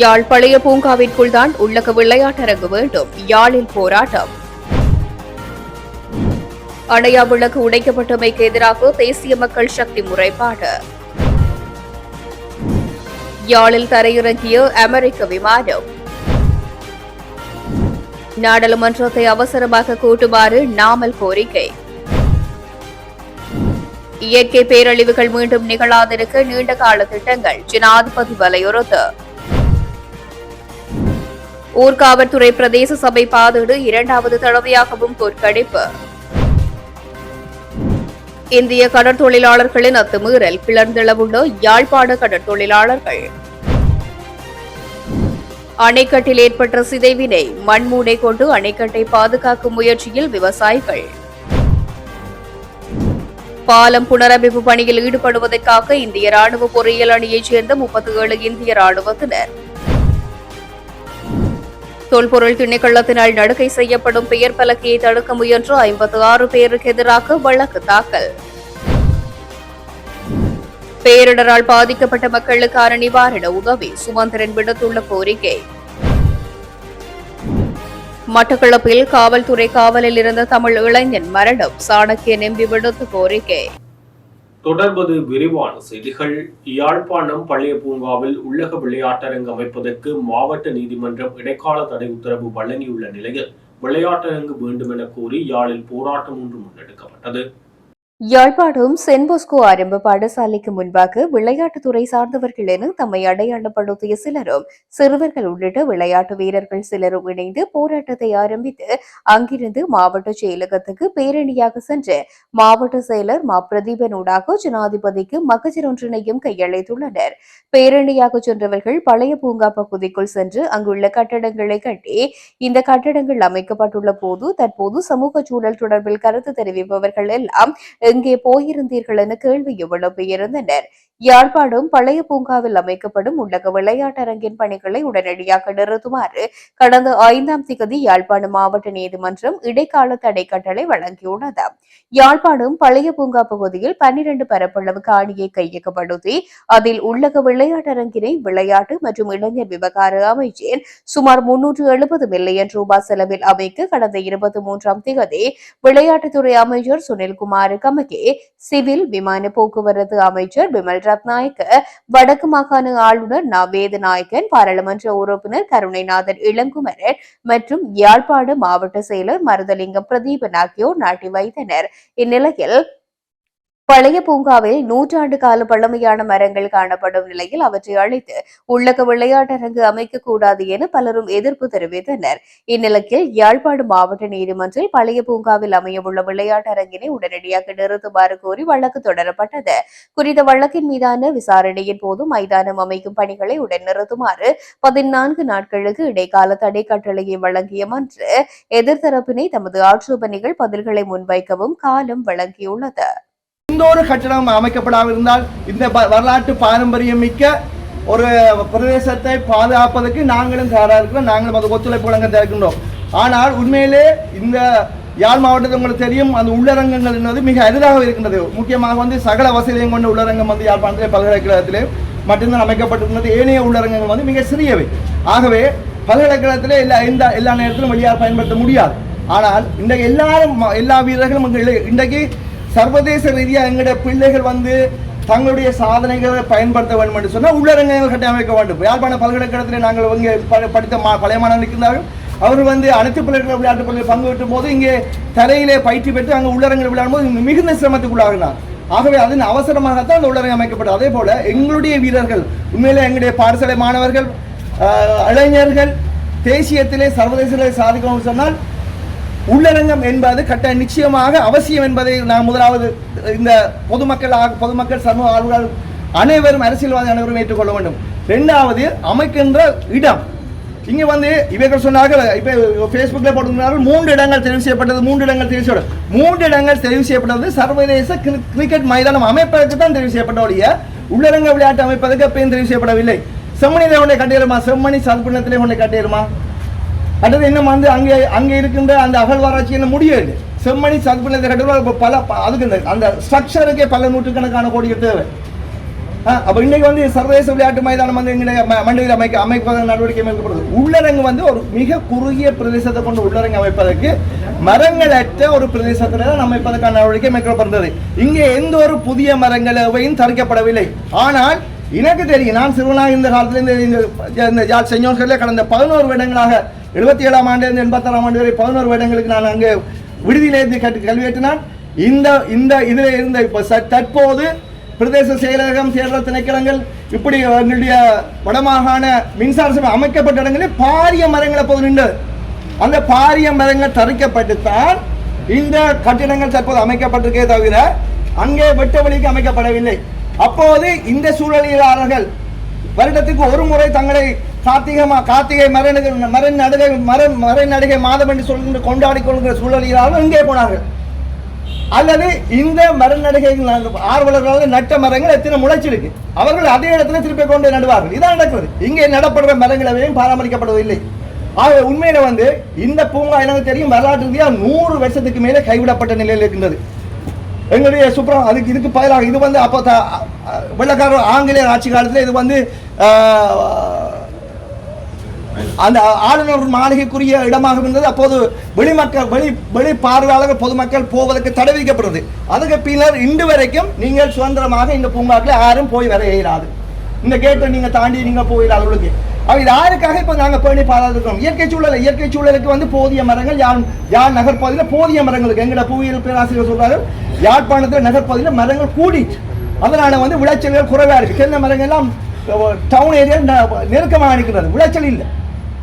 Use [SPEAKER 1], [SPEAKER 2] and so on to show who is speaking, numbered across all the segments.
[SPEAKER 1] யாழ் பழைய பூங்காவிற்குள் தான் உள்ளக விளையாட்டரங்கு வேண்டும். யாழில் போராட்டம். அணையா விளக்கு உடைக்கப்பட்டமைக்கு எதிராக தேசிய மக்கள் சக்தி முறைப்பாடு. யாழில் தரையிறங்கிய அமெரிக்க விமானம். நாடாளுமன்றத்தை அவசரமாக கூட்டுமாறு நாமல் கோரிக்கை. இயற்கை பேரழிவுகள் மீண்டும் நிகழாதிருக்க நீண்ட கால திட்டங்கள். ஜனாதிபதி வலியுறுத்து. ஊர்காவல்துறை பிரதேச சபை பாதீடு இரண்டாவது தடவையாகவும் தோற்கடிப்பு. இந்திய கடற்தொழிலாளர்களின் அத்துமீறல் கிளர்ந்தெழவுள்ள யாழ்ப்பாண கடற்தொழிலாளர்கள். அணைக்கட்டில் ஏற்பட்ட சிதைவினை மண்மூடை கொண்டு அணைக்கட்டை பாதுகாக்கும் முயற்சியில் விவசாயிகள். பாலம் புனரமைப்பு பணியில் ஈடுபடுவதற்காக இந்திய ராணுவ பொறியியல் அணியைச் சேர்ந்த முப்பத்தி ஏழு இந்திய ராணுவத்தினர். தொல்பொருள் திணைக்களத்தினால் நடுகை செய்யப்படும் பெயர் பலகையை தடுக்க முயன்ற ஐம்பத்து ஆறு பேருக்கு எதிராக வழக்கு தாக்கல். பேரிடரால் பாதிக்கப்பட்ட மக்களுக்கான நிவாரண உதவி சுமந்திரன் விடுத்துள்ள கோரிக்கை. மட்டக்களப்பில் காவல்துறை காவலில் இருந்த தமிழ் இளைஞன் மரணம் சாணக்கிய நம்பி விடுத்து கோரிக்கை.
[SPEAKER 2] தொடர்வது விரிவான செய்திகள். யாழ்ப்பாணம் பழைய பூங்காவில் உள்ளக விளையாட்டரங்கு அமைப்பதற்கு மாவட்ட நீதிமன்றம் இடைக்கால தடை உத்தரவு வழங்கியுள்ள நிலையில் விளையாட்டரங்கு வேண்டும் என கோரி யாழில் போராட்டம் ஒன்று முன்னெடுக்கப்பட்டது.
[SPEAKER 1] யாழ்ப்பாணம் சென்போஸ்கோ ஆரம்ப பாடசாலைக்கு முன்பாக விளையாட்டுத்துறை சார்ந்தவர்கள் என தம்மை அடையாளப்படுத்திய சிலரும் சிறுவர்கள் உள்ளிட்ட விளையாட்டு வீரர்கள் சிலரும் இணைந்து போராட்டத்தை ஆரம்பித்து அங்கிருந்து மாவட்ட செயலகத்துக்கு பேரணியாக சென்று மாவட்ட செயலர் மா. பிரதீபனூடாக ஜனாதிபதிக்கு மகஜர் ஒன்றினையும் கையளித்துள்ளனர். பேரணியாக சென்றவர்கள் பழைய பூங்கா பகுதிக்குள் சென்று அங்குள்ள கட்டடங்களை கட்டி இந்த கட்டடங்கள் அமைக்கப்பட்டுள்ள போது தற்போது சமூக சூழல் தொடர்பில் கருத்து தெரிவிப்பவர்கள் எல்லாம் எங்கே போயிருந்தீர்கள் என கேள்வி எழுப்பியிருந்தனர் யாழ்ப்பாணம் பழைய பூங்காவில் அமைக்கப்படும் உள்ளக விளையாட்டரங்கின் பணிகளை உடனடியாக நிறுத்துமாறு கடந்த ஐந்தாம் திகதி யாழ்ப்பாணம் மாவட்ட நீதிமன்றம் இடைக்கால தடை கட்டளை வழங்கியுள்ளது. யாழ்ப்பாணம் பழைய பூங்கா பகுதியில் பன்னிரண்டு பரப்பளவு காணியை கையகப்படுத்தி அதில் உள்ளக விளையாட்டரங்கினை விளையாட்டு மற்றும் இளைஞர் விவகார அமைச்சர் சுமார் முன்னூற்று எழுபது மில்லியன் ரூபாய் செலவில் அமைக்க கடந்த இருபத்தி மூன்றாம் திகதி விளையாட்டுத்துறை அமைச்சர் சுனில்குமார் கமகே சிவில் விமான போக்குவரத்து அமைச்சர் பிமல் ரத்நாயக்க வடக்கு மாகாண ஆளுநர் நவேத வேதநாயக்கன் பாராளுமன்ற உறுப்பினர் கருணைநாதன் இளங்குமரன் மற்றும் யாழ்ப்பாண மாவட்ட செயலர் மருதலிங்கம் பிரதீபன் ஆகியோர் நாட்டி வைத்தனர். இந்நிலையில் பழைய பூங்காவில் நூற்றாண்டு கால பழமையான மரங்கள் காணப்படும் நிலையில் அவற்றை அழித்து உள்ளக விளையாட்டரங்கு அமைக்கக்கூடாது என பலரும் எதிர்ப்பு தெரிவித்தனர். இந்நிலையில் யாழ்ப்பாடு மாவட்ட நீதிமன்றில் பழைய பூங்காவில் அமையவுள்ள விளையாட்டரங்கினை உடனடியாக நிறுத்துமாறு கோரி வழக்கு தொடரப்பட்டது. குறித்த வழக்கின் மீதான விசாரணையின் போது மைதானம் அமைக்கும் பணிகளை உடன் நிறுத்துமாறு பதினான்கு நாட்களுக்கு இடைக்கால தடை கட்டளையை வழங்கிய மன்று எதிர்த்தரப்பினை தமது ஆட்சேபனைகள் பதில்களை முன்வைக்கவும் காலம் வழங்கியுள்ளது.
[SPEAKER 3] எந்த ஒரு கட்டிடம் அமைக்கப்படாமல் இருந்தால் இந்த ப- வரலாற்று பாரம்பரியம் மிக்க ஒரு பிரதேசத்தை பாதுகாப்பதற்கு நாங்களும் தயாராக இருக்கிறோம். நாங்களும் அது ஒத்துழைப்பு வழங்க தயாரிக்கின்றோம். ஆனால் உண்மையிலே இந்த யாழ் மாவட்டத்தில் உங்களுக்கு தெரியும் அந்த உள்ளரங்கங்கள் என்பது மிக அரிதாக இருக்கின்றது. முக்கியமாக வந்து சகல வசதியும் கொண்ட உள்ளரங்கம் வந்து யாழ்ப்பாணத்திலே பல்கலைக்கழகத்திலே மட்டும்தான் அமைக்கப்பட்டிருந்தது ஏனைய உள்ளரங்கங்கள் வந்து மிக சிறியவை. ஆகவே பல்கலைக்கழகத்திலே எல்லா எந்த எல்லா நேரத்திலும் வெளியால் பயன்படுத்த முடியாது. ஆனால் இன்றைக்கு எல்லாரும் எல்லா வீரர்களும் இன்றைக்கு சர்வதேச ரீதியாக எங்களுடைய பிள்ளைகள் வந்து தங்களுடைய சாதனைகளை பயன்படுத்த வேண்டும் என்று சொன்னால் உள்ளரங்கங்கள் கட்டமைக்க வேண்டும். யாழ்ப்பாண பல்கலைக்கழகத்தில் நாங்கள் இங்கே ப- படித்த மா பழைய மாணவர்கள் இருந்தாலும் அவர்கள் வந்து அனைத்து பிள்ளைகள் விளையாட்டு பள்ளியில் பங்கு பெற்றும் போது இங்கே தரையிலே பயிற்சி பெற்று அங்கே உள்ளரங்கில் விளையாடும் போது மிகுந்த சிரமத்துக்குள்ளாகினார். ஆகவே அதன் அவசரமாகத்தான் அந்த உள்ளரங்கம் அமைக்கப்பட்டது. அதே போல எங்களுடைய வீரர்கள் உண்மையிலே எங்களுடைய பாடசாலை மாணவர்கள் இளைஞர்கள் தேசியத்திலே சர்வதேசத்திலே சாதிக்கணும்னு சொன்னால் உள்ளரங்கம் என்பது கட்ட நிச்சயமாக அவசியம் என்பதை நான் முதலாவது இந்த பொதுமக்கள் ஆக- பொதுமக்கள் சமூக ஆளுநர்கள் அனைவரும் அரசியல்வாதி அனைவரும் ஏற்றுக்கொள்ள வேண்டும். ரெண்டாவது அமைக்கின்ற இடம். இங்க வந்து இவர்கள் சொன்னார்கள் இப்போ ஃபேஸ்புக்கில் போட்டிருக்கிறார்கள் மூன்று இடங்கள் தெரிவு செய்யப்பட்டது மூன்று இடங்கள் தெரிவு செய்யப்பட்டது. மூன்று இடங்கள் தெரிவு செய்யப்பட்டது சர்வதேச கிரி- கிரிக்கெட் மைதானம் அமைப்பதற்கு தான் தெரிவு செய்யப்பட்ட ஒழிய உள்ளரங்க விளையாட்டு அமைப்பதற்கு அப்பயும் தெரிவு செய்யப்படவில்லை. செம்மணியில் ஒன்றை கட்டிடுமா செம்மணி சதுப்பினத்திலே ஒன்றை கட்டிடுமா அடுத்து இன்னும் வந்து அங்கே அங்கே இருக்கின்ற அந்த அகழ்வாராய்ச்சி என்ன முடியாது செம்மணி சதுப்பினத்தை கட்டுறது பல அதுக்கு இந்த- அந்த ஸ்ட்ரக்சருக்கே பல நூற்றுக்கணக்கான கோடி தேவை அப்போ இன்னைக்கு வந்து சர்வதேச விளையாட்டு மைதானம் வந்து எங்களுடைய ம- மண்டலில் அமைக்க அமைப்பதற்கு நடவடிக்கை மேற்கப்படுது உள்ளரங்கு வந்து ஒரு மிக குறுகிய பிரதேசத்தை கொண்டு உள்ளரங்கு அமைப்பதற்கு மரங்களற்ற ஒரு பிரதேசத்தில் தான் அமைப்பதற்கான நடவடிக்கை மேற்கொள்ளப்படுகிறது இங்கே எந்த ஒரு புதிய மரங்களவையும் தரிக்கப்படவில்லை ஆனால் எனக்கு தெரியும் நான் சிறுவனாக இருந்த காலத்தில் இந்த இந்த- இந்த யாழ் கடந்த பதினோரு வருடங்களாக எழுபத்தி ஏழாம் ஆண்டுலேருந்து எண்பத்தாறாம் ஆண்டு வரை பதினோரு வருடங்களுக்கு நான் அங்கே விடுதியிலிருந்து கட்டு கல்வியேற்றினான் இந்த இந்த இதில் இருந்த இப்போ தற்போது பிரதேச செயலகம் சேர்ந்த திணைக்களங்கள் இப்படி எங்களுடைய வடமாகாண மின்சார சபை அமைக்கப்பட்ட இடங்களில் பாரிய மரங்களை போது நின்று அந்த பாரிய மரங்கள் தரிக்கப்பட்டுத்தான் இந்த கட்டிடங்கள் தற்போது அமைக்கப்பட்டிருக்கே தவிர அங்கே வெட்ட வழிக்கு அமைக்கப்படவில்லை. அப்போது இந்த சூழலியலாளர்கள் வருடத்துக்கு ஒரு முறை தங்களை கார்த்திகமா கார்த்திகை மரண மரண நடுகை மர மறை நடிகை மாதம் என்று சொல்கின்ற கொண்டாடி கொள்கிற சூழலியலாளர்கள் இங்கே போனார்கள். அல்லது இந்த மரநடுகைகள் ஆர்வலர்களால் நட்ட மரங்கள் எத்தனை முளைச்சிருக்கு அவர்கள் அதே இடத்துல திருப்பி கொண்டு நடுவார்கள். இதான் நடக்கிறது. இங்கே நடப்படுற மரங்களவையும் பராமரிக்கப்படவில்லை ஆக உண்மையில வந்து இந்த பூங்கா எனக்கு தெரியும் வரலாற்று ரீதியாக நூறு வருஷத்துக்கு மேலே கைவிடப்பட்ட நிலையில் இருக்கின்றது. எங்களுடைய சுப்ரம் அதுக்கு இதுக்கு பதிலாக இது வந்து அப்போ த- வெள்ளக்காரர் ஆங்கிலேயர் ஆட்சி காலத்தில் இது வந்து அந்த ஆளுநர் மாளிகைக்குரிய இடமாக இருந்தது. அப்போது வெளிமக்கள் வெளி வெளி பார்வையாளர்கள் பொதுமக்கள் போவதற்கு தடை விதிக்கப்படுது அதுக்கு பின்னர் இன்று வரைக்கும் நீங்கள் சுதந்திரமாக இந்த பூங்காக்கில் யாரும் போய் வர இயலாது இந்த கேட்டை நீங்க தாண்டி நீங்க போயிடாது உங்களுக்கு அவ இது யாருக்காக இப்போ நாங்கள் பேணி பாராட்டுக்கிறோம் இயற்கை சூழல் இயற்கை சூழலுக்கு வந்து போதிய மரங்கள் யாழ் யாழ் நகர்ப்பகுதியில் போதிய மரங்களுக்கு எங்களோட புவியியல் பேராசிரியர் சொல்கிறார்கள் யாழ்ப்பாணத்தில் நகர்ப்பகுதியில் மரங்கள் கூடிச்சு அதனால் வந்து விளைச்சல்கள் குறைவாக இருக்குது சின்ன மரங்கள்லாம் டவுன் ஏரியா நெருக்கமாக இருக்கிறது விளைச்சல் இல்லை.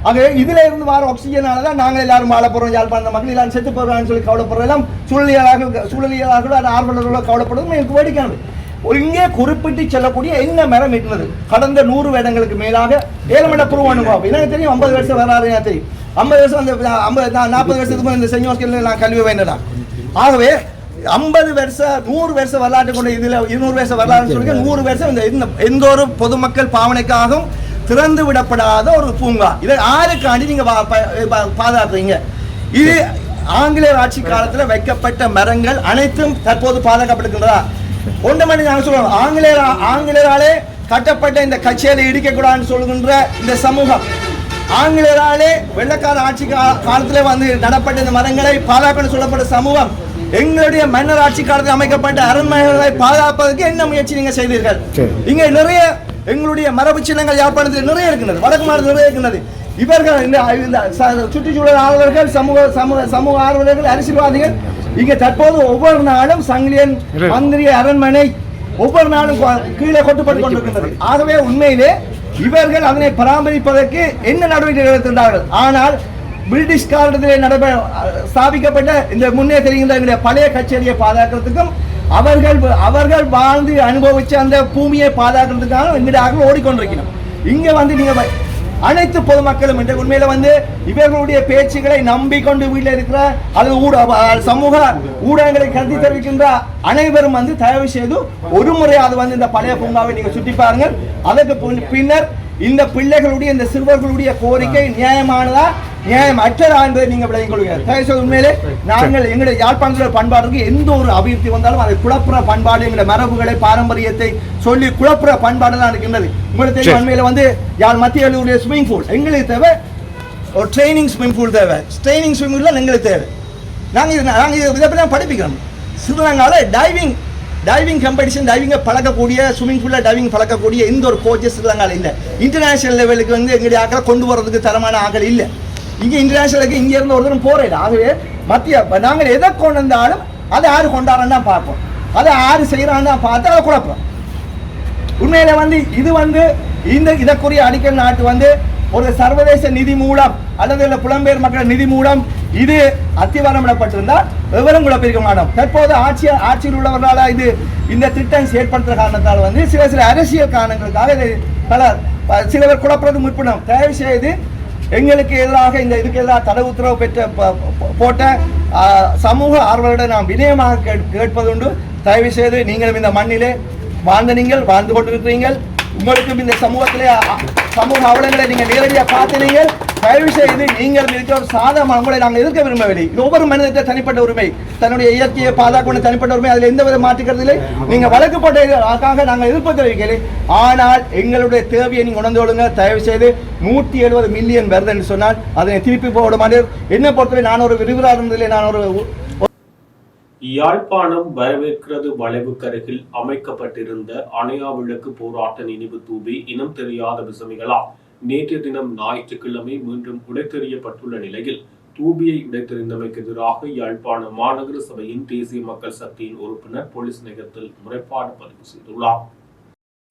[SPEAKER 3] ஆகவே இதில் இருந்து வர ஆக்சிஜனால தான் நாங்கள் எல்லாரும் வாழ போகிறோம் யாழ்ப்பாண மக்கள் எல்லாரும் செத்து போகிறான்னு சொல்லி கவலைப்படுறோம் எல்லாம் சூழலியலாளர்கள் சூழலியலாளர்களோ அது ஆர்வலர்களோ கவலைப்படுறது எனக்கு வேடிக்கையானது. ஒரு இங்கே குறிப்பிட்டு செல்லக்கூடிய என்ன மரம் இருக்கிறது கடந்த நூறு வருடங்களுக்கு மேலாக ஏழமட புருவ அனுபவம் எனக்கு தெரியும் ஐம்பது வருஷம் வராது எனக்கு தெரியும். ஐம்பது வருஷம் அந்த ஐம்பது நாற்பது வருஷத்துக்கு இந்த செஞ்சோஸ்கில் நான் கல்வி வேண்டலாம் ஆகவே ஐம்பது வருஷம் நூறு வருஷம் வரலாற்று கொண்ட இதுல இருநூறு வருஷம் வரலாறு சொல்லி நூறு வருஷம் இந்த எந்த ஒரு பொதுமக்கள் பாவனைக்காகவும் திறந்து விடப்படாத ஒரு பூங்கா. இதை யாருக்காண்டி நீங்க பா- பா- பா- பாதுகாக்கிறீங்க. இது ஆங்கிலேயர் ஆட்சி காலத்துல வைக்கப்பட்ட மரங்கள் அனைத்தும் தற்போது பாதுகாக்கப்படுகின்றதா? ஒன்று மணி நாங்கள் சொல்றோம் ஆங்கிலேயர் ஆங்கிலேயராலே கட்டப்பட்ட இந்த கச்சேரி இடிக்கக்கூடாதுன்னு சொல்கின்ற இந்த சமூகம். ஆங்கிலேயராலே வெள்ளக்கார ஆட்சி காலத்திலே வந்து நடப்பட்ட இந்த மரங்களை பாதுகாக்கணும்னு சொல்லப்பட்ட சமூகம் எங்களுடைய மன்னர் ஆட்சி காலத்தில் அமைக்கப்பட்ட அரண்மனைகளை பாதுகாப்பதற்கு என்ன முயற்சி நீங்க செய்தீர்கள்? இங்க நிறைய எங்களுடைய மரபு சின்னங்கள் யாழ்ப்பாணத்தில் நிறைய இருக்கின்றது வடக்கு மாநிலத்தில் நிறைய இருக்கின்றது. இவர்கள் இந்த சுற்றுச்சூழல் ஆர்வலர்கள் சமூக சமூக சமூக ஆர்வலர்கள் அரசியல்வாதிகள் இங்க தற்போது ஒவ்வொரு நாளும் சங்கிலியன் மந்திரி அரண்மனை ஒவ்வொரு நாளும் கீழே கொட்டுப்பட்டு கொண்டிருக்கின்றது. ஆகவே உண்மையிலே இவர்கள் அதனை பராமரிப்பதற்கு என்ன நடவடிக்கை எடுத்திருந்தார்கள்? ஆனால் பிரிட்டிஷ் காலத்திலே நடைபெற ஸ்தாபிக்கப்பட்ட இந்த முன்னே தெரிகின்ற பழைய கச்சேரியை பாதுகாக்கிறதுக்கும் அவர்கள் அவர்கள் வாழ்ந்து அனுபவிச்ச அந்த பூமியை பாதுகாக்கிறதுக்காக எங்களுடைய ஓடிக்கொண்டிருக்கணும் இங்கே வந்து நீங்கள் அனைத்து பொதுமக்களும் என்ற உண்மையில வந்து இவர்களுடைய பேச்சுகளை நம்பிக்கொண்டு வீட்டில் இருக்கிற அல்லது ஊட சமூக ஊடகங்களை கருதி தெரிவிக்கின்ற அனைவரும் வந்து தயவு செய்து ஒரு முறை அது வந்து இந்த பழைய பூங்காவை நீங்க சுற்றி பாருங்கள். அதற்கு பின்னர் இந்த பிள்ளைகளுடைய இந்த சிறுவர்களுடைய கோரிக்கை நியாயமானதா நியாயம் அற்றதா என்பதை நீங்க விளங்கிக் கொள்வீர்கள் தயவு செய்து உண்மையிலே நாங்கள் எங்களுடைய யாழ்ப்பாணத்தில் பண்பாடுக்கு எந்த ஒரு அபிவிருத்தி வந்தாலும் அதை குழப்புற பண்பாடு எங்களுடைய மரபுகளை பாரம்பரியத்தை சொல்லி குழப்புற பண்பாடு தான் இருக்கின்றது. உங்களுக்கு தெரியும் உண்மையில வந்து யாழ் மத்திய அலுவலுடைய ஸ்விமிங் பூல் எங்களுக்கு தேவை. ஒரு ட்ரைனிங் ஸ்விமிங் பூல் தேவை. ட்ரைனிங் ஸ்விமிங் பூல் எங்களுக்கு தேவை. நாங்கள் இது நாங்கள் இதை இதை பற்றி தான் படிப்பிக்கிறோம். சிறுலங்கால டைவிங் டைவிங் காம்படிஷன் டைவிங்கை பழக்கக்கூடிய ஸ்விமிங் பூலில் டைவிங் பழக்கக்கூடிய எந்த ஒரு கோச்சஸ் சிறுலங்கால இல்லை. இன்டர்நேஷனல் லெவலுக்கு வந்து எங்களுடைய ஆக்களை கொண்டு வரதுக்கு தரமான ஆக்கள் இல்லை. இங்கே இன்டர்நேஷனலுக்கு இங்கே இருந்து ஒருத்தரும் போகிறேன் ஆகவே மத்திய நாங்கள் எதை கொண்டு வந்தாலும் அதை யார் கொண்டாடுறன்னு தான் பார்ப்போம். அதை யார் செய்கிறான்னு தான் பார்த்து அதை குழப்பம். உண்மையில் வந்து இது வந்து இந்த இதற்குரிய அடிக்கல் நாட்டு வந்து ஒரு சர்வதேச நிதி மூலம் அல்லது இல்லை புலம்பெயர் மக்கள் நிதி மூலம் இது அத்திவாரமிடப்பட்டிருந்தால் விவரம் குழப்பிருக்க மாட்டோம். தற்போது ஆட்சி ஆட்சியில் உள்ளவர்களால் இது இந்த திட்டம் செயற்படுத்துற காரணத்தால் வந்து சில சில அரசியல் காரணங்களுக்காக இது பல சிலவர் குழப்பறது முற்படும் தயவு செய்து எங்களுக்கு எதிராக இந்த இதுக்கு எதிராக தடை உத்தரவு பெற்ற போட்ட சமூக ஆர்வலர்களிடம் நாம் வினயமாக கேட்- கேட்பதுண்டு. தயவு செய்து நீங்களும் இந்த மண்ணிலே வாழ்ந்த நீங்கள் வாழ்ந்து கொண்டிருக்கிறீர்கள். உங்களுக்கும் இந்த சமூகத்திலே சமூக அவலங்களை நீங்கள் நேரடியாக பார்த்தீங்க தயவு செய்து நீங்கள் இருக்கிற ஒரு சாதகமான உங்களை நாங்கள் எதிர்க்க விரும்பவில்லை. இது ஒவ்வொரு மனிதத்தை தனிப்பட்ட உரிமை. தன்னுடைய இயற்கையை பாதுகாக்கணும் தனிப்பட்ட உரிமை அதில் எந்த வித மாற்றுக்கிறது இல்லை. நீங்கள் வழக்கு போட்டதுக்காக நாங்கள் எதிர்ப்பு தெரிவிக்கலை ஆனால் எங்களுடைய தேவையை நீங்கள் உணர்ந்து கொள்ளுங்க தயவு செய்து நூற்றி எழுபது மில்லியன் வருது என்று சொன்னால் அதனை திருப்பி போட மாட்டேன் என்ன பொறுத்தவரை நான் ஒரு விரிவுராக இருந்ததில்லை நான் ஒரு
[SPEAKER 2] யாழ்ப்பாணம் வரவேற்கிறது வளைவுக்கருகில் அமைக்கப்பட்டிருந்த அணையா விளக்கு போராட்ட நினைவு தூபி இனம் தெரியாத விசமிகளால் நேற்று தினம் ஞாயிற்றுக்கிழமை மீண்டும் உடைத்தெறியப்பட்டுள்ள நிலையில் தூபியை உடைத்தெறிந்தமைக்கு எதிராக யாழ்ப்பாணம் மாநகர சபையின் தேசிய மக்கள் சக்தியின் உறுப்பினர் போலீஸ் நிலையத்தில் முறைப்பாடு பதிவு செய்துள்ளார்.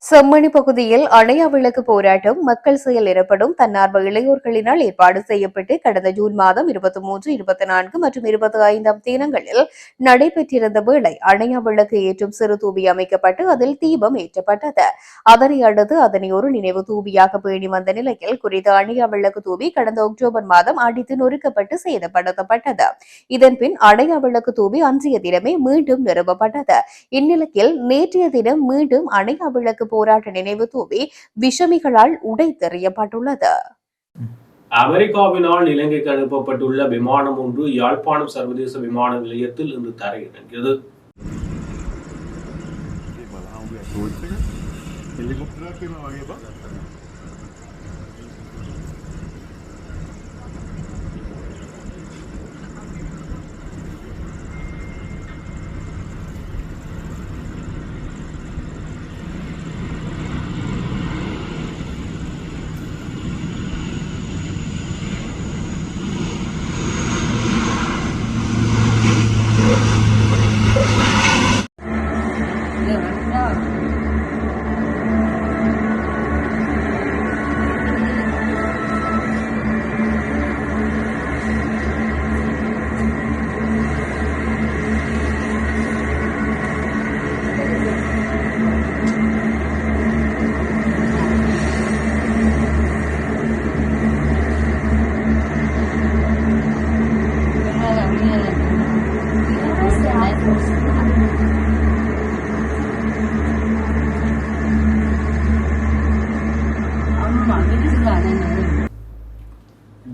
[SPEAKER 1] செம்மணி பகுதியில் அணையா விளக்கு போராட்டம் மக்கள் செயல் எனப்படும் தன்னார்வ இளையோர்களினால் ஏற்பாடு செய்யப்பட்டு கடந்த ஜூன் மாதம் இருபத்தி மூன்று இருபத்தி நான்கு மற்றும் இருபத்தி ஐந்தாம் தினங்களில் நடைபெற்றிருந்த வேளை அணையா விளக்கு ஏற்றும் சிறு தூவி அமைக்கப்பட்டு அதில் தீபம் ஏற்றப்பட்டது. அதனை அடுத்து அதனை ஒரு நினைவு தூவியாக பேணி வந்த நிலையில் குறித்த அணையா விளக்கு தூவி கடந்த அக்டோபர் மாதம் அடித்து நொறுக்கப்பட்டு சேதப்படுத்தப்பட்டது. இதன்பின் அணையா விளக்கு தூவி அன்றைய தினமே மீண்டும் நிறுவப்பட்டது. இந்நிலையில் நேற்றைய தினம் மீண்டும் அணையா விளக்கு போராட்ட நினைவு தூவி விஷமிகளால் உடைத்தெறியப்பட்டுள்ளது
[SPEAKER 2] அமெரிக்காவினால் இலங்கைக்கு அனுப்பப்பட்டுள்ள விமானம் ஒன்று யாழ்ப்பாணம் சர்வதேச விமான நிலையத்தில் இன்று தரையிறங்கியது.
[SPEAKER 4] ஹெலிகாப்டர்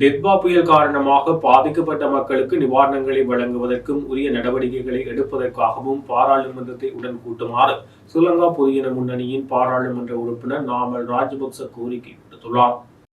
[SPEAKER 2] டெட்வா புயல் காரணமாக பாதிக்கப்பட்ட மக்களுக்கு நிவாரணங்களை வழங்குவதற்கும் உரிய நடவடிக்கைகளை எடுப்பதற்காகவும் பாராளுமன்றத்தை உடன் கூட்டுமாறு ஸ்ரீலங்கா பொதுஜன முன்னணியின் பாராளுமன்ற உறுப்பினர் நாமல் ராஜபக்ச கோரிக்கை விடுத்துள்ளார்.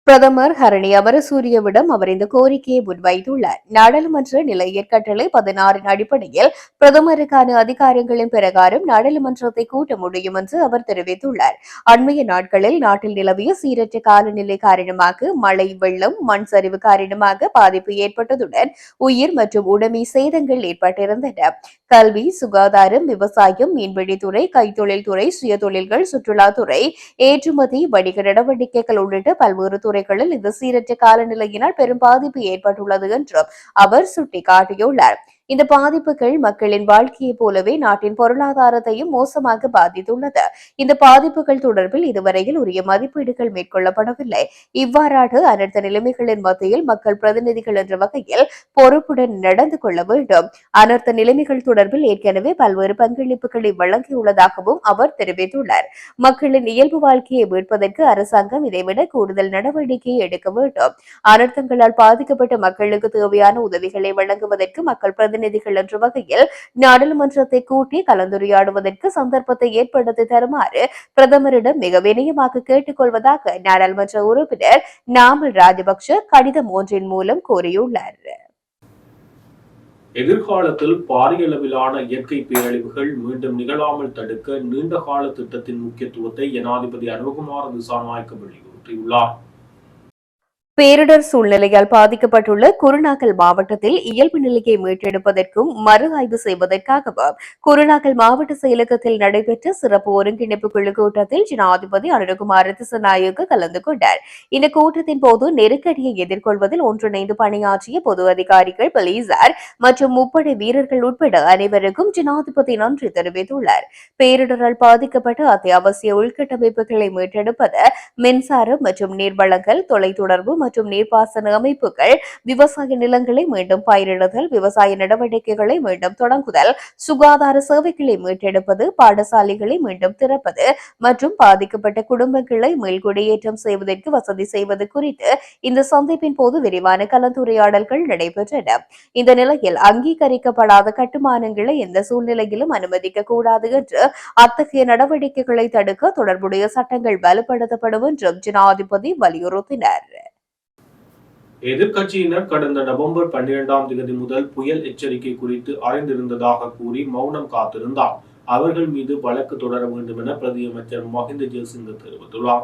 [SPEAKER 1] பிரதமர் ஹரணி அமரசூரியவிடம் அவர் இந்த கோரிக்கையை முன்வைத்துள்ளார். நாடாளுமன்ற நிலையற் கட்டளை பதினாறின் அடிப்படையில் பிரதமருக்கான அதிகாரங்களின் பிரகாரம் நாடாளுமன்றத்தை கூட்ட முடியும் என்று அவர் தெரிவித்துள்ளார். அண்மைய நாட்களில் நாட்டில் நிலவிய சீரற்ற காலநிலை காரணமாக மழை வெள்ளம் மண் சரிவு காரணமாக பாதிப்பு ஏற்பட்டதுடன் உயிர் மற்றும் உடைமை சேதங்கள் ஏற்பட்டிருந்தன. கல்வி சுகாதாரம் விவசாயம் மீன்பிடித்துறை கைத்தொழில் துறை சுயதொழில்கள் சுற்றுலாத்துறை ஏற்றுமதி வணிக நடவடிக்கைகள் உள்ளிட்ட பல்வேறு துறை துறைகளில் இந்த சீரற்ற காலநிலையினால் பெரும் பாதிப்பு ஏற்பட்டுள்ளது என்றும் அவர் சுட்டிக்காட்டியுள்ளார். இந்த பாதிப்புகள் மக்களின் வாழ்க்கையைப் போலவே நாட்டின் பொருளாதாரத்தையும் மோசமாக பாதித்துள்ளது. இந்த பாதிப்புகள் தொடர்பில் இதுவரையில் உரிய மதிப்பீடுகள் மேற்கொள்ளப்படவில்லை. இவ்வாறாக அனர்த்த நிலைமைகளின் மத்தியில் மக்கள் பிரதிநிதிகள் என்ற வகையில் பொறுப்புடன் நடந்து கொள்ள வேண்டும். அனர்த்த நிலைமைகள் தொடர்பில் ஏற்கனவே பல்வேறு பங்களிப்புகளை வழங்கியுள்ளதாகவும் அவர் தெரிவித்துள்ளார். மக்களின் இயல்பு வாழ்க்கையை மீட்பதற்கு அரசாங்கம் இதைவிட கூடுதல் நடவடிக்கை எடுக்க வேண்டும். அனர்த்தங்களால் பாதிக்கப்பட்ட மக்களுக்கு தேவையான உதவிகளை வழங்குவதற்கு மக்கள் பிரதிநிதிகள் என்ற வகையில் நாடாளுமன்றத்தை கூட்டி கலந்துரையாடுவதற்கு சந்தர்ப்பத்தை ஏற்படுத்தி தருமாறு பிரதமரிடம் மிக வினயமாக கேட்டுக்கொள்வதாக நாடாளுமன்ற உறுப்பினர் நாமல் ராஜபக்ஷ கடிதம் ஒன்றின் மூலம் கோரியுள்ளார்
[SPEAKER 2] எதிர்காலத்தில் பாரிய அளவிலான இயற்கை பேரழிவுகள் மீண்டும் நிகழாமல் தடுக்க நீண்டகால திட்டத்தின் முக்கியத்துவத்தை ஜனாதிபதி அனுகுமார் திசாநாயக்க வலியுறுத்தியுள்ளார்.
[SPEAKER 1] பேரிடர் சூழ்நிலையால் பாதிக்கப்பட்டுள்ள குருநாகல் மாவட்டத்தில் இயல்பு நிலையை மீட்டெடுப்பதற்கும் மறு ஆய்வு செய்வதற்காகவும் குருநாகல் மாவட்ட செயலகத்தில் நடைபெற்ற சிறப்பு ஒருங்கிணைப்பு குழு கூட்டத்தில் ஜனாதிபதி அருணகுமார திசநாயக்க கலந்து கொண்டார். இந்த கூட்டத்தின் போது நெருக்கடியை எதிர்கொள்வதில் ஒன்றிணைந்து பணியாற்றிய பொது அதிகாரிகள் போலீசார் மற்றும் முப்படை வீரர்கள் உட்பட அனைவருக்கும் ஜனாதிபதி நன்றி தெரிவித்துள்ளார். பேரிடரால் பாதிக்கப்பட்ட அத்தியாவசிய உள்கட்டமைப்புகளை மீட்டெடுப்பது மின்சாரம் மற்றும் நீர்வளங்கள் தொலைத்தொடர்பு மற்றும் நீர்ப்பாசன அமைப்புகள் விவசாய நிலங்களை மீண்டும் பயிரிடுதல் விவசாய நடவடிக்கைகளை மீண்டும் தொடங்குதல் சுகாதார சேவைகளை மீட்டெடுப்பது பாடசாலைகளை மீண்டும் திறப்பது மற்றும் பாதிக்கப்பட்ட குடும்பங்களை மேல்குடியேற்றம் செய்வதற்கு வசதி செய்வது குறித்து இந்த சந்திப்பின் போது விரிவான கலந்துரையாடல்கள் நடைபெற்றன. இந்த நிலையில் அங்கீகரிக்கப்படாத கட்டுமானங்களை எந்த சூழ்நிலையிலும் அனுமதிக்க கூடாது என்று அத்தகைய நடவடிக்கைகளை தடுக்க தொடர்புடைய சட்டங்கள் வலுப்படுத்தப்படும் என்றும் ஜனாதிபதி வலியுறுத்தினார்.
[SPEAKER 2] எதிர்கட்சியினர் கடந்த நவம்பர் பன்னிரெண்டாம் தேதி முதல் புயல் எச்சரிக்கை குறித்து அறிந்திருந்ததாக கூறி மௌனம் காத்திருந்தார். அவர்கள் மீது வழக்கு தொடர வேண்டும் என பிரதியமைச்சர் மஹிந்த ஜெய்சிங் தெரிவித்துள்ளார்.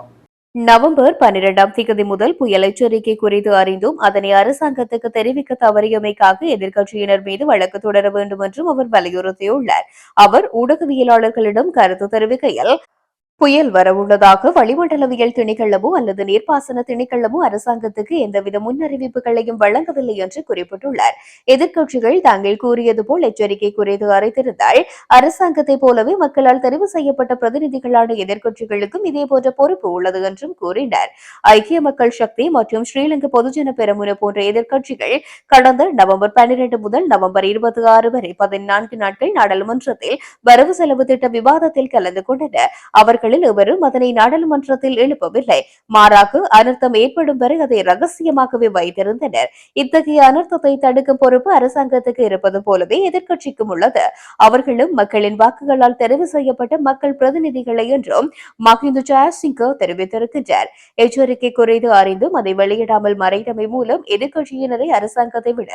[SPEAKER 1] நவம்பர் பன்னிரெண்டாம் தேதி முதல் புயல் எச்சரிக்கை குறித்து அறிந்தும் அதனை அரசாங்கத்துக்கு தெரிவிக்க தவறியமைக்காக எதிர்க்கட்சியினர் மீது வழக்கு தொடர வேண்டும் என்றும் அவர் வலியுறுத்தியுள்ளார். அவர் ஊடகவியலாளர்களிடம் கருத்து தெரிவிக்கையில் புயல் வரவுள்ளதாக வளிமண்டலவியல் திணைக்களமோ அல்லது நீர்ப்பாசன திணைக்களமோ அரசாங்கத்துக்கு எந்தவித முன்னறிவிப்புகளையும் வழங்கவில்லை என்று குறிப்பிட்டுள்ளார். எதிர்க்கட்சிகள் தாங்கள் கூறியது போல் எச்சரிக்கை குறித்து அறிந்திருந்தால் அரசாங்கத்தைப் போலவே மக்களால் தெரிவு செய்யப்பட்ட பிரதிநிதிகளான எதிர்க்கட்சிகளுக்கும் இதேபோன்ற பொறுப்பு உள்ளது என்றும் கூறினார். ஐக்கிய மக்கள் சக்தி மற்றும் ஸ்ரீலங்கா பொதுஜன பெரமுன போன்ற எதிர்க்கட்சிகள் கடந்த நவம்பர் பன்னிரண்டு முதல் நவம்பர் இருபத்தி ஆறு வரை பதினான்கு நாட்கள் நாடாளுமன்றத்தில் வரவு செலவு திட்ட விவாதத்தில் கலந்து கொண்டனர் அவர்களில் எவரும் அதனை நாடாளுமன்றத்தில் எழுப்பவில்லை. மாறாக அனர்த்தம் ஏற்படும் வரை அதை ரகசியமாகவே வைத்திருந்தனர். இத்தகைய அனர்த்தத்தை தடுக்கும் பொறுப்பு அரசாங்கத்துக்கு இருப்பது போலவே எதிர்க்கட்சிக்கும் உள்ளது. அவர்களும் மக்களின் வாக்குகளால் தெரிவு செய்யப்பட்ட மக்கள் பிரதிநிதிகளை என்றும் மஹிந்த ஜெயசிங்க தெரிவித்திருக்கின்றார். எச்சரிக்கை குறைந்து அறிந்தும் அதை வெளியிடாமல் மறைத்தமை மூலம் எதிர்க்கட்சியினரை அரசாங்கத்தை விட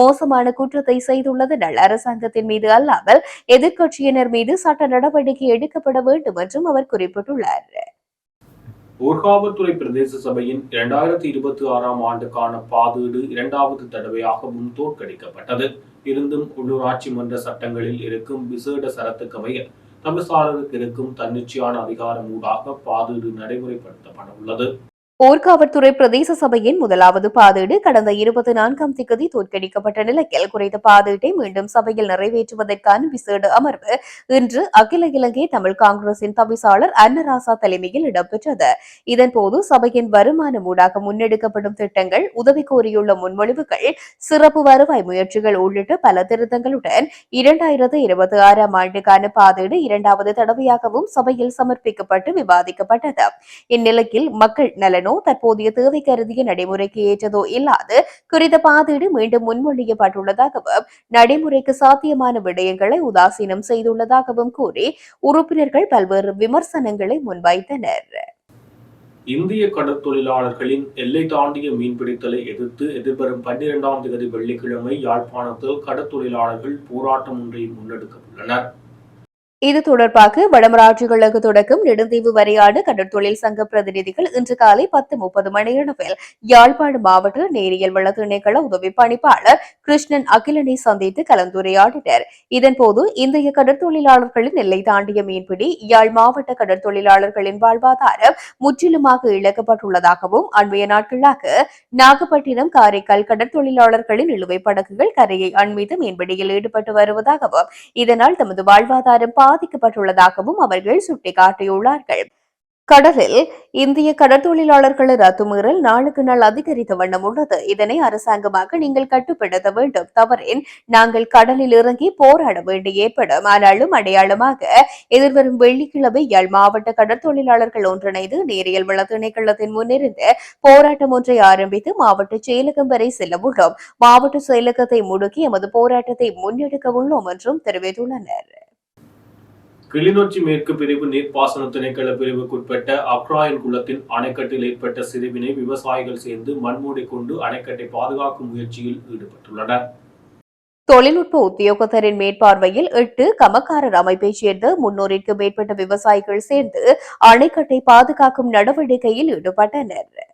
[SPEAKER 1] மோசமான குற்றத்தை செய்துள்ளதனால் அரசாங்கத்தின் மீது அல்லாமல் எதிர்க்கட்சியினர் மீது சட்ட நடவடிக்கை எடுக்கப்பட வேண்டும் என்றும் அவர் குறிப்பிட்டுள்ளார்.
[SPEAKER 2] ஊர்காவல்துறை பிரதேச சபையின் இரண்டாயிரத்தி இருபத்தி ஆறாம் ஆண்டுக்கான பாதீடு இரண்டாவது தடவையாகவும் தோற்கடிக்கப்பட்டது இருந்தும் உள்ளூராட்சி மன்ற சட்டங்களில் இருக்கும் விசேட சரத்துக்கமைய தமிழ்சாரருக்கு இருக்கும் தன்னிச்சையான அதிகாரம் ஊடாக பாதீடு நடைமுறைப்படுத்தப்பட உள்ளது
[SPEAKER 1] போர்க்காவற்துறை பிரதேச சபையின் முதலாவது பாதீடு கடந்த இருபத்தி நான்காம் திகதி தோற்கடிக்கப்பட்ட நிலையில் குறைந்த பாதீட்டை மீண்டும் சபையில் நிறைவேற்றுவதற்கான விசேட அமர்வு இன்று அகில இலங்கை தமிழ் காங்கிரசின் தவிசாளர் அன்னராசா தலைமையில் இடம்பெற்றது. இதன்போது சபையின் வருமானம் ஊடாக முன்னெடுக்கப்படும் திட்டங்கள் உதவி கோரியுள்ள முன்மொழிவுகள் சிறப்பு வருவாய் முயற்சிகள் உள்ளிட்ட பல திருத்தங்களுடன் இரண்டாயிரத்து இருபத்தி ஆறாம் ஆண்டுக்கான பாதீடு இரண்டாவது தடவையாகவும் சபையில் சமர்ப்பிக்கப்பட்டு விவாதிக்கப்பட்டது. இந்நிலையில் மக்கள் நலன் தற்போதைய தேவை கருதிய நடைமுறைக்கு ஏற்றதோ இல்லாது குறித்த பாதீடு மீண்டும் முன்மொழியப்பட்டுள்ளதாகவும் நடைமுறைக்கு சாத்தியமான விடயங்களை உதாசீனம் செய்துள்ளதாகவும் கூறி உறுப்பினர்கள் பல்வேறு விமர்சனங்களை முன்வைத்தனர்.
[SPEAKER 2] இந்திய கடற்தொழிலாளர்களின் எல்லை தாண்டிய மீன்பிடித்தலை எதிர்த்து எதிர்வரும் பன்னிரெண்டாம் தேதி வெள்ளிக்கிழமை யாழ்ப்பாணத்தில் கடற்தொழிலாளர்கள் போராட்டம் ஒன்றை முன்னெடுக்க உள்ளனர்.
[SPEAKER 1] இது தொடர்பாக வடமராட்சி கிழக்கு தொடக்கம் நெடுந்தீவு வரையான கடற்தொழில் சங்க பிரதிநிதிகள் இன்று காலை பத்து முப்பது மணியளவில் யாழ்ப்பாணம் மாவட்ட நேரியல் வள திணைக்கள உதவி பணிப்பாளர் கிருஷ்ணன் அகிலனை சந்தித்து கலந்துரையாடினர். இதன்போது இந்திய கடற்தொழிலாளர்களின் எல்லை தாண்டிய மீன்பிடி யாழ் மாவட்ட கடற்தொழிலாளர்களின் வாழ்வாதாரம் முற்றிலுமாக இழக்கப்பட்டுள்ளதாகவும் அண்மைய நாட்களாக நாகப்பட்டினம் காரைக்கால் கடற்தொழிலாளர்களின் இழுவை படகுகள் கரையை அண்மித்து மீன்பிடியில் ஈடுபட்டு வருவதாகவும் இதனால் தமது வாழ்வாதாரம் பாதிக்கப்பட்டுள்ளதாகவும் அவர்கள் சுட்டிக்காட்டியுள்ளார்கள். கடலில் இந்திய கடற்தொழிலாளர்களின் அத்துமீறல் நாளுக்கு நாள் அதிகரித்த வண்ணம் உள்ளது. இதனை அரசாங்கமாக நீங்கள் கட்டுப்படுத்த வேண்டும். தவறின் நாங்கள் கடலில் இறங்கி போராட வேண்டி ஏற்படும் ஆனாலும் அடையாளமாக எதிர்வரும் வெள்ளிக்கிழமை யாழ் மாவட்ட கடற்தொழிலாளர்கள் ஒன்றிணைந்து நேரியல் வள திணைக்களத்தின் முன்னிருந்து போராட்டம் ஒன்றை ஆரம்பித்து மாவட்ட செயலகம் வரை செல்ல உள்ளோம். மாவட்ட செயலகத்தை முடுக்கி எமது போராட்டத்தை முன்னெடுக்க உள்ளோம் என்றும் தெரிவித்துள்ளனர்.
[SPEAKER 2] கிளிநொச்சி மேற்கு பிரிவு நீர்ப்பாசன திணைக்கள பிரிவுக்குட்பட்ட அக்ராயன் குளத்தின் அணைக்கட்டில் ஏற்பட்ட சிரிவினை விவசாயிகள் சேர்ந்து மண்மூடி கொண்டு அணைக்கட்டை பாதுகாக்கும் முயற்சியில் ஈடுபட்டுள்ளனர்.
[SPEAKER 1] தொழில்நுட்ப உத்தியோகத்தரின் மேற்பார்வையில் எட்டு கமக்காரர் அமைப்பைச் சேர்ந்த முன்னூறிற்கு மேற்பட்ட விவசாயிகள் சேர்ந்து அணைக்கட்டை பாதுகாக்கும் நடவடிக்கையில் ஈடுபட்டனர்.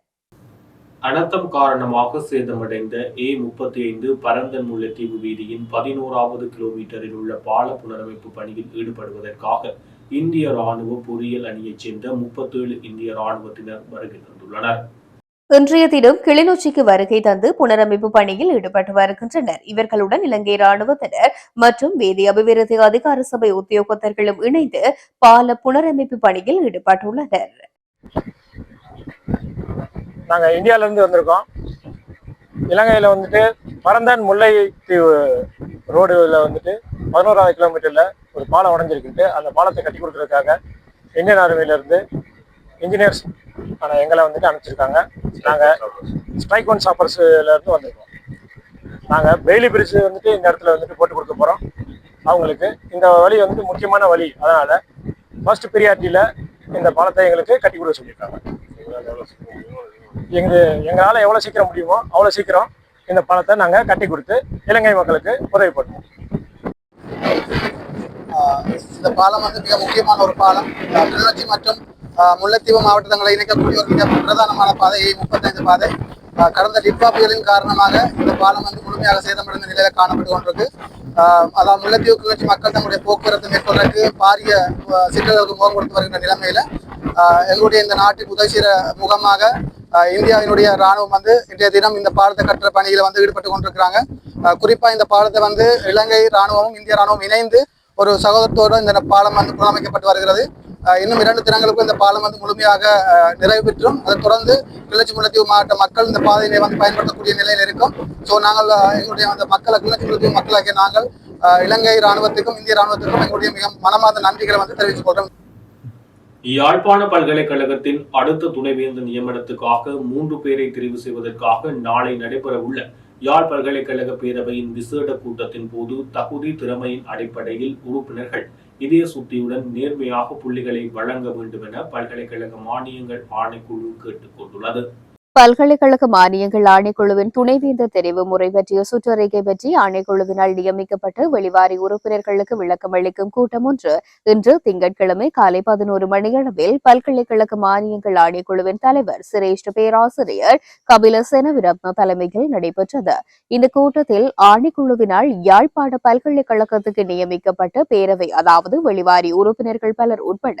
[SPEAKER 2] அனர்த்தம் காரணமாக சேதமடைந்த ஏ முப்பத்தி ஐந்து பரந்தன் முல்லைத்தீவு வீதியின் பதினோராவது கிலோமீட்டரில் உள்ள பால புனரமைப்பு பணியில் ஈடுபடுவதற்காக இந்திய ராணுவ பொறியியல் அணியைச் சேர்ந்த முப்பத்தேழு இந்திய ராணுவத்தினர் வருகை தந்துள்ளனர்.
[SPEAKER 1] இன்றைய தினம் கிளிநொச்சிக்கு வருகை தந்து புனரமைப்பு பணியில் ஈடுபட்டு வருகின்றனர். இவர்களுடன் இலங்கை ராணுவத்தினர் மற்றும் வேதி அபிவிருத்தி அதிகார சபை உத்தியோகத்தர்களும் இணைந்து பால புனரமைப்பு பணியில் ஈடுபட்டுள்ளனர்.
[SPEAKER 5] நாங்கள் இந்தியாவிலேருந்து வந்திருக்கோம். இலங்கையில் வந்துட்டு பரந்தன் முல்லைத்தீவு ரோடுல வந்துட்டு பதினோராவது கிலோமீட்டரில் ஒரு பாலம் உடஞ்சிருக்குன்ட்டு அந்த பாலத்தை கட்டி கொடுக்குறதுக்காக இந்தியன் ஆர்மியிலேருந்து இன்ஜினியர்ஸ் ஆனால் எங்களை வந்துட்டு அனுப்பிச்சிருக்காங்க. நாங்கள் ஸ்ட்ரைக் ஒன் சாப்பர்ஸ்லேருந்து வந்திருக்கோம். நாங்கள் பெய்லி பிரிட்ஜ் வந்துட்டு இந்த இடத்துல வந்துட்டு போட்டு கொடுக்க போகிறோம் அவங்களுக்கு இந்த வழி வந்துட்டு முக்கியமான வழி. அதனால் ஃபர்ஸ்ட் பிரியாரிட்டியில் இந்த பாலத்தை எங்களுக்கு கட்டி கொடுக்க சொல்லியிருக்காங்க. எங்க எங்களால் எவ்வளோ சீக்கிரம் முடியுமோ அவ்வளோ சீக்கிரம் இந்த பணத்தை நாங்கள் கட்டி கொடுத்து இலங்கை மக்களுக்கு உதவி பண்ணுவோம்.
[SPEAKER 6] இந்த பாலம் வந்து மிக முக்கியமான ஒரு பாலம். கிளிநொச்சி மற்றும் முல்லைத்தீவு மாவட்டங்களை இணைக்கக்கூடிய ஒரு மிக பிரதானமான பாதை முப்பத்தைந்து பாதை. கடந்த டிப்பா புயலின் காரணமாக இந்த பாலம் வந்து முழுமையாக சேதமடைந்த நிலையில காணப்பட்டு கொண்டிருக்கு. அதாவது முல்லைத்தீவு கிளிநொச்சி மக்கள் தங்களுடைய போக்குவரத்து மேற்கொள்றதுக்கு பாரிய சிக்கல்களுக்கு முகம் கொடுத்து வருகின்ற நிலைமையில எங்களுடைய இந்த நாட்டுக்கு உதவி செய்கிற முகமாக இந்தியாவினுடைய ராணுவம் வந்து இன்றைய தினம் இந்த பாலத்தை கட்டுற பணியில வந்து ஈடுபட்டு கொண்டிருக்கிறாங்க. ஆஹ் குறிப்பா இந்த பாலத்தை வந்து இலங்கை ராணுவமும் இந்திய ராணுவம் இணைந்து ஒரு சகோதரத்தோடு இந்த பாலம் வந்து புனரமைக்கப்பட்டு வருகிறது. இன்னும் இரண்டு தினங்களுக்கும் இந்த பாலம் வந்து முழுமையாக நிறைவு பெற்றும். அதைத் தொடர்ந்து கிளர்ச்சி முல்லைத்தீவு மாவட்ட மக்கள் இந்த பாதையை வந்து பயன்படுத்தக்கூடிய நிலையில் இருக்கும். ஸோ நாங்கள் எங்களுடைய அந்த மக்களை கிளர்ச்சி முல்லைத்தீவு மக்களாகிய நாங்கள் இலங்கை ராணுவத்துக்கும் இந்திய ராணுவத்துக்கும் எங்களுடைய மிக மனமார்ந்த நன்றிகளை வந்து தெரிவித்துக் கொள்கிறோம்
[SPEAKER 2] யாழ்ப்பாண பல்கலைக்கழகத்தின் அடுத்த துணைவேந்தர் நியமனத்துக்காக மூன்று பேரை தெரிவு செய்வதற்காக நாளை நடைபெறவுள்ள யாழ் பல்கலைக்கழக பேரவையின் விசேட கூட்டத்தின் போது தகுதி திறமையின் அடிப்படையில் உறுப்பினர்கள் இதய சுத்தியுடன் நேர்மையாக புள்ளிகளை வழங்க வேண்டும் என பல்கலைக்கழக மானியங்கள் ஆணைக்குழு கேட்டுக் கொண்டுள்ளது
[SPEAKER 1] பல்கலைக்கழக மானியங்கள் ஆணைக்குழுவின் துணைவேந்தர் தெரிவு முறை பற்றிய சுற்றறிக்கை பற்றி ஆணைக்குழுவினால் நியமிக்கப்பட்ட வெளிவாரி உறுப்பினர்களுக்கு விளக்கம் அளிக்கும் கூட்டம் ஒன்று இன்று திங்கட்கிழமை காலை பதினோரு மணியளவில் பல்கலைக்கழக மானியங்கள் ஆணைக்குழுவின் தலைவர் சிரேஷ்ட பேராசிரியர் கபில செனவிரத்ன தலைமையில் நடைபெற்றது. இந்த கூட்டத்தில் ஆணைக்குழுவினால் யாழ்ப்பாண பல்கலைக்கழகத்துக்கு நியமிக்கப்பட்ட பேரவை அதாவது வெளிவாரி உறுப்பினர்கள் பலர் உட்பட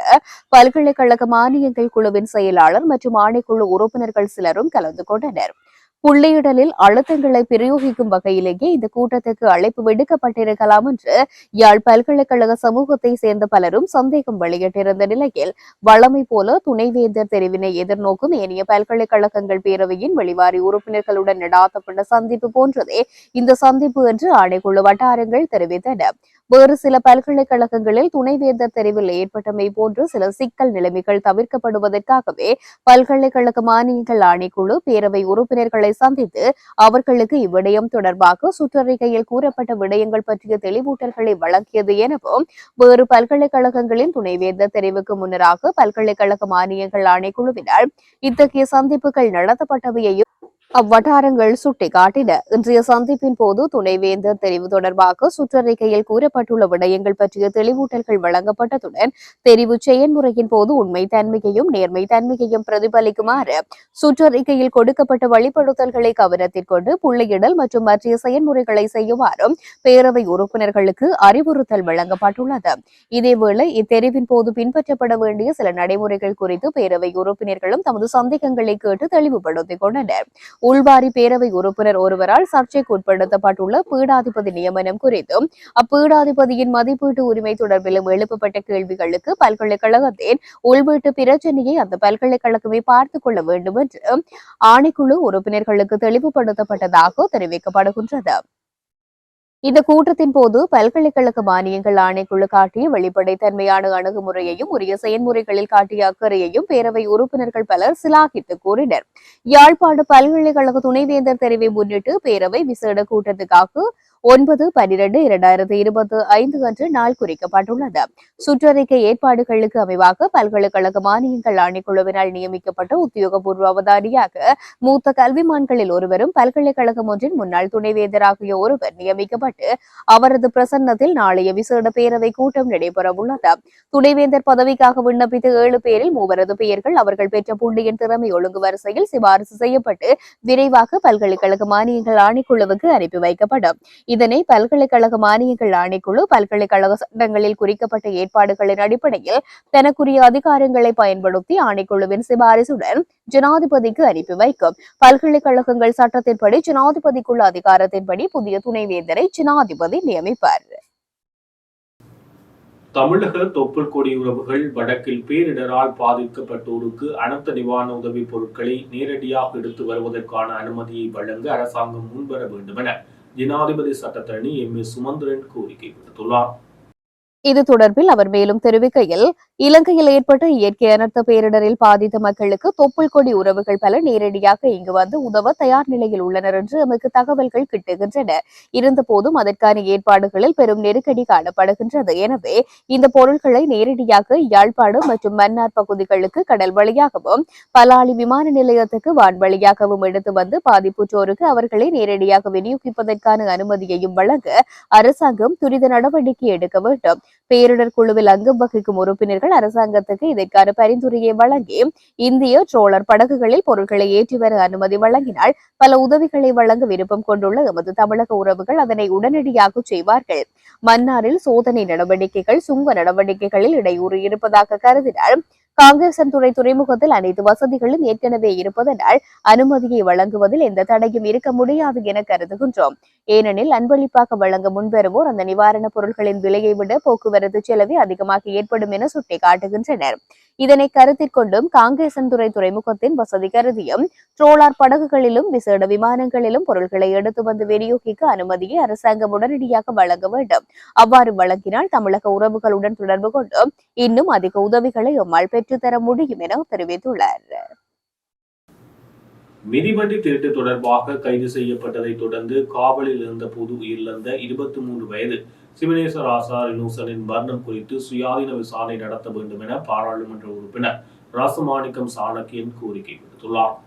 [SPEAKER 1] பல்கலைக்கழக மானியங்கள் குழுவின் செயலாளர் மற்றும் ஆணைக்குழு உறுப்பினர்கள் சிலரும் கலந்து கொண்டனர் புள்ளியிடலில் அழுத்தங்களை பிரயோகிக்கும் வகையிலேயே இந்த கூட்டத்துக்கு அழைப்பு விடுக்கப்பட்டிருக்கலாம் என்று யாழ் பல்கலைக்கழக சமூகத்தை சேர்ந்த பலரும் சந்தேகம் வெளியிட்டிருந்த நிலையில் வழமை போல துணைவேந்தர் தெரிவினை எதிர்நோக்கும் ஏனைய பல்கலைக்கழகங்கள் பேரவையின் வெளிவாரி உறுப்பினர்களுடன் நடாத்தப்பட்ட சந்திப்பு போன்றதே இந்த சந்திப்பு என்று ஆணைக்குழு வட்டாரங்கள் தெரிவித்தன. வேறு சில பல்கலைக்கழகங்களில் துணைவேந்தர் தெரிவில் ஏற்பட்டமை போன்று சில சிக்கல் நிலைமைகள் தவிர்க்கப்படுவதற்காகவே பல்கலைக்கழக மானியங்கள் ஆணைக்குழு பேரவை உறுப்பினர்களை சந்தித்து அவர்களுக்கு இவ்விடயம் தொடர்பாக சுற்றறிக்கையில் கூறப்பட்ட விடயங்கள் பற்றிய தெளிவூட்டல்களை வழங்கியது எனவும் வேறு பல்கலைக்கழகங்களின் துணைவேந்தர் தெரிவுக்கு முன்னராக பல்கலைக்கழக மானியங்கள் ஆணைக்குழுவினர் இத்தகைய சந்திப்புகள் நடத்தப்பட்டவையையும் அவ்வட்டாரங்கள் சுட்டிக்காட்டின. இன்றைய சந்திப்பின் போது துணைவேந்தர் தெரிவு தொடர்பாக சுற்றறிக்கையில் கூறப்பட்டுள்ள விடயங்கள் பற்றிய தெளிவூட்டல்கள் வழங்கப்பட்டதுடன் தெரிவு செயன்முறையின் போது உண்மை தன்மையையும் நேர்மை தன்மையையும் பிரதிபலிக்குமாறு சுற்றறிக்கையில் கொடுக்கப்பட்ட வழிபடுத்தல்களை கவனத்தில் கொண்டு புள்ளியிடல் மற்றும் மற்ற செயல்முறைகளை செய்யுமாறும் பேரவை உறுப்பினர்களுக்கு அறிவுறுத்தல் வழங்கப்பட்டுள்ளது. இதேவேளை இத்தெரிவின் போது பின்பற்றப்பட வேண்டிய சில நடைமுறைகள் குறித்து பேரவை உறுப்பினர்களும் தமது சந்தேகங்களை கேட்டு தெளிவுபடுத்திக் கொண்டனர். உள்வாரி பேரவை உறுப்பினர் ஒருவரால் சர்ச்சைக்கு உட்படுத்தப்பட்டுள்ள பீடாதிபதி நியமனம் குறித்தும் அப்பீடாதிபதியின் மதிப்பீட்டு உரிமை தொடர்பிலும் எழுப்பப்பட்ட கேள்விகளுக்கு பல்கலைக்கழகத்தின் உள்வீட்டு பிரச்சனையை அந்த பல்கலைக்கழகமே பார்த்துக் கொள்ள வேண்டும் என்று ஆணைக்குழு உறுப்பினர்களுக்கு தெளிவுபடுத்தப்பட்டதாக தெரிவிக்கப்படுகின்றது. இந்த கூட்டத்தின் போது பல்கலைக்கழக மானியங்கள் ஆணைக்குழு காட்டிய வெளிப்படைத்தன்மையான அணுகுமுறையையும் உரிய செயல்முறைகளில் காட்டிய அக்கறையையும் பேரவை உறுப்பினர்கள் பலர் சிலாகித்து கூறினர். யாழ்ப்பாண பல்கலைக்கழக துணைவேந்தர் தெரிவை முன்னிட்டு பேரவை விசேட கூட்டத்துக்காக ஒன்பது பனிரெண்டு இரண்டாயிரத்தி இருபத்தி ஐந்து அன்று நாள் குறிக்கப்பட்டுள்ளது. சுற்றறிக்கை ஏற்பாடுகளுக்கு அமைவாக பல்கலைக்கழக மானியங்கள் ஆணைக்குழுவினால் நியமிக்கப்பட்ட உத்தியோகபூர்வ அவதானியாக மூத்த கல்விமான்களில் ஒருவரும் பல்கலைக்கழகம் ஒன்றின் முன்னாள் துணைவேந்தராகிய ஒருவர் நியமிக்கப்பட்டு அவரது பிரசன்னத்தில் நாளைய விசேட பேரவை கூட்டம் நடைபெறவுள்ளது. துணைவேந்தர் பதவிக்காக விண்ணப்பித்த ஏழு பேரில் மூவரது பெயர்கள் அவர்கள் பெற்ற புள்ளியின் திறமை ஒழுங்கு வரிசையில் சிபாரிசு செய்யப்பட்டு விரைவாக பல்கலைக்கழக மானியங்கள் ஆணைக்குழுவுக்கு அனுப்பி வைக்கப்படும். இதனை பல்கலைக்கழக மானியங்கள் ஆணைக்குழு பல்கலைக்கழக சட்டங்களில் குறிக்கப்பட்ட ஏற்பாடுகளின் அடிப்படையில் தனக்குரிய அதிகாரங்களை பயன்படுத்தி ஆணைக்குழுவின் சிபாரிசுடன் ஜனாதிபதிக்கு அனுப்பி வைக்கும். பல்கலைக்கழகங்கள் சட்டத்தின்படி ஜனாதிபதிக்குள்ள அதிகாரத்தின்படி புதிய துணைவேந்தரை ஜனாதிபதி நியமிப்பார்.
[SPEAKER 2] தமிழக தொப்புள் கொடி உறவுகள் வடக்கில் பேரிடரால் பாதிக்கப்பட்டோருக்கு அனர்த்த நிவாரண உதவிப் பொருட்களை நேரடியாக எடுத்து வருவதற்கான அனுமதியை வழங்க அரசாங்கம் முன்வர வேண்டும் என ஜனாதிபதி சட்டத்தரணி எம் ஏ சுமந்திரன் கோரிக்கை விடுத்துள்ளார்.
[SPEAKER 1] இது தொடர்பில் அவர் மேலும் தெரிவிக்கையில் இலங்கையில் ஏற்பட்ட இயற்கை அனர்த்த பேரிடரில் பாதித்த மக்களுக்கு தொப்புள் கொடி உறவுகள் பல நேரடியாக இங்கு வந்து உதவ தயார் நிலையில் உள்ளனர் என்று எமக்கு தகவல்கள் கிட்டுகின்றன. இருந்தபோதும் அதற்கான ஏற்பாடுகளில் பெரும் நெருக்கடி காணப்படுகின்றது. எனவே இந்த பொருட்களை நேரடியாக யாழ்ப்பாடு மற்றும் மன்னார் பகுதிகளுக்கு கடல் வழியாகவும் பலாலி விமான நிலையத்துக்கு வான்வழியாகவும் எடுத்து வந்து பாதிப்புற்றோருக்கு அவர்களை நேரடியாக விநியோகிப்பதற்கான அனுமதியையும் வழங்க அரசாங்கம் துரித நடவடிக்கை எடுக்க வேண்டும். பேரிடர் குழுவில் அங்கம் வகிக்கும் உறுப்பினர்கள் அரசாங்கத்துக்கு இதற்கான பரிந்துரையை வழங்கி இந்திய ட்ரோலர் படகுகளில் பொருட்களை ஏற்றி வர அனுமதி வழங்கினால் பல உதவிகளை வழங்க விருப்பம் கொண்டுள்ள எமது தமிழக உறவுகள் அதனை உடனடியாக செய்வார்கள். மன்னாரில் சோதனை நடவடிக்கைகள் சுங்க நடவடிக்கைகளில் இடையூறு இருப்பதாக கருதினால் காங்கிரசன் துறை துறைமுகத்தில் அனைத்து வசதிகளும் ஏற்கனவே இருப்பதனால் அனுமதியை வழங்குவதில் எந்த தடையும் இருக்க முடியாது என கருதுகின்றோம். ஏனெனில் அன்பளிப்பாக வழங்க முன்வருவோர் அந்த நிவாரணப் பொருட்களின் விலையை விட போக்குவரத்து செலவே அதிகமாக ஏற்படும் என சுட்டிக்காட்டுகின்றனர். இதனை கருத்தில் கொண்டும் காங்கேசன் துறை துறைமுகத்தின் வசதி கருதியும் ட்ரோலார் படகுகளிலும் விசேட விமானங்களிலும் பொருட்களை எடுத்து வந்து விநியோகிக்க அனுமதியை அரசாங்கம் உடனடியாக வழங்க வேண்டும். அவ்வாறு வழங்கினால் தமிழக உறவுகளுடன் தொடர்பு கொண்டு இன்னும் அதிக உதவிகளை எம்மால் பெற்றுத்தர முடியும் என தெரிவித்துள்ளார்.
[SPEAKER 2] மிதிவண்டி திருட்டு தொடர்பாக கைது செய்யப்பட்டதை தொடர்ந்து காவலில் இருந்த போது உயிரிழந்த இருபத்தி மூன்று வயது சிவனேஸ்வர் ஆசார் இனோசனின் மரணம் குறித்து சுயாதீன விசாரணை நடத்த வேண்டும் என பாராளுமன்ற உறுப்பினர் ராசமாணிக்கம் சாணக்கியன் கோரிக்கை விடுத்துள்ளார்.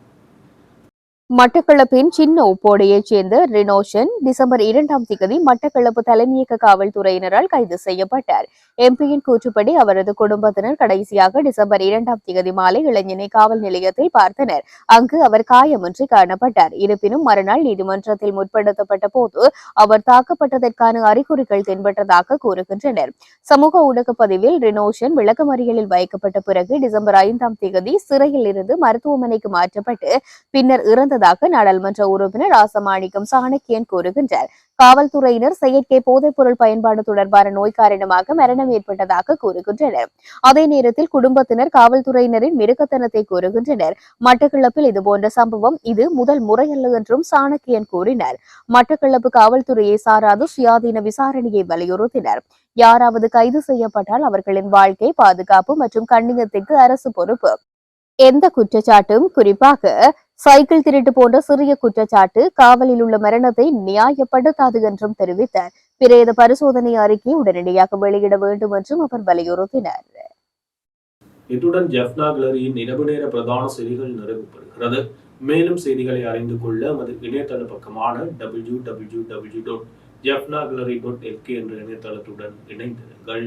[SPEAKER 1] மட்டக்களப்பின் சின்ன உப்போடையைச் சேர்ந்த ரினோஷன் டிசம்பர் இரண்டாம் தேதி மட்டக்களப்பு தலைமையக காவல்துறையினரால் கைது செய்யப்பட்டார். எம்பியின் கூற்றுப்படி அவரது குடும்பத்தினர் கடைசியாக டிசம்பர் இரண்டாம் தேதி மாலை இளைஞனை காவல் நிலையத்தில் பார்த்தனர். அங்கு அவர் காயமின்றி காணப்பட்டார். இருப்பினும் மறுநாள் நீதிமன்றத்தில் முற்படுத்தப்பட்ட போது அவர் தாக்கப்பட்டதற்கான அறிகுறிகள் தென்பட்டதாக கூறுகின்றனர். சமூக ஊடக பதிவில் ரினோஷன் விளக்கமறியலில் வைக்கப்பட்ட பிறகு டிசம்பர் ஐந்தாம் தேதி சிறையில் இருந்து மருத்துவமனைக்கு மாற்றப்பட்டு பின்னர் இருப்பதாக நாடாளுமன்ற உறுப்பினர் ராசமாணிக்கம் சாணக்கியன் கூறுகின்றார். காவல்துறையினர் செயற்கை போதைப்பொருள் பயன்பாடு தொடர்பான நோய் காரணமாக மரணம் ஏற்பட்டதாக கூறுகின்றனர். அதே நேரத்தில் குடும்பத்தினர் காவல்துறையினரின் மிருகத்தனத்தை கூறுகின்றனர். மட்டக்களப்பில் இதுபோன்ற சம்பவம் இது முதல் முறையல்ல என்றும் சாணக்கியன் கூறினார். மட்டக்களப்பு காவல்துறையை சாராது சுயாதீன விசாரணையை வலியுறுத்தினர். யாராவது கைது செய்யப்பட்டால் அவர்களின் வாழ்க்கை பாதுகாப்பு மற்றும் கண்ணியத்திற்கு அரசு பொறுப்பு. எந்த குற்றச்சாட்டும் குறிப்பாக சைக்கிள் திருட்டு போன்ற சிறிய குற்றச்சாட்டு காவலில் உள்ள மரணத்தை நியாயப்படுத்தாது என்றும் தெரிவித்தார். பிரேத பரிசோதனை அறிக்கை உடனடியாக வெளியிட வேண்டும் என்றும் அவர் வலியுறுத்தினார்.
[SPEAKER 2] இத்துடன் ஜெஃப்னா கிளரியின் இரவு நேர பிரதான செய்திகள் நிறைவு பெறுகிறது மேலும் செய்திகளை அறிந்து கொள்ள நமது இணையதள பக்கமான W W W dot Jaffna gallery dot L K என்ற இணையதளத்துடன் இணைந்திருங்கள்.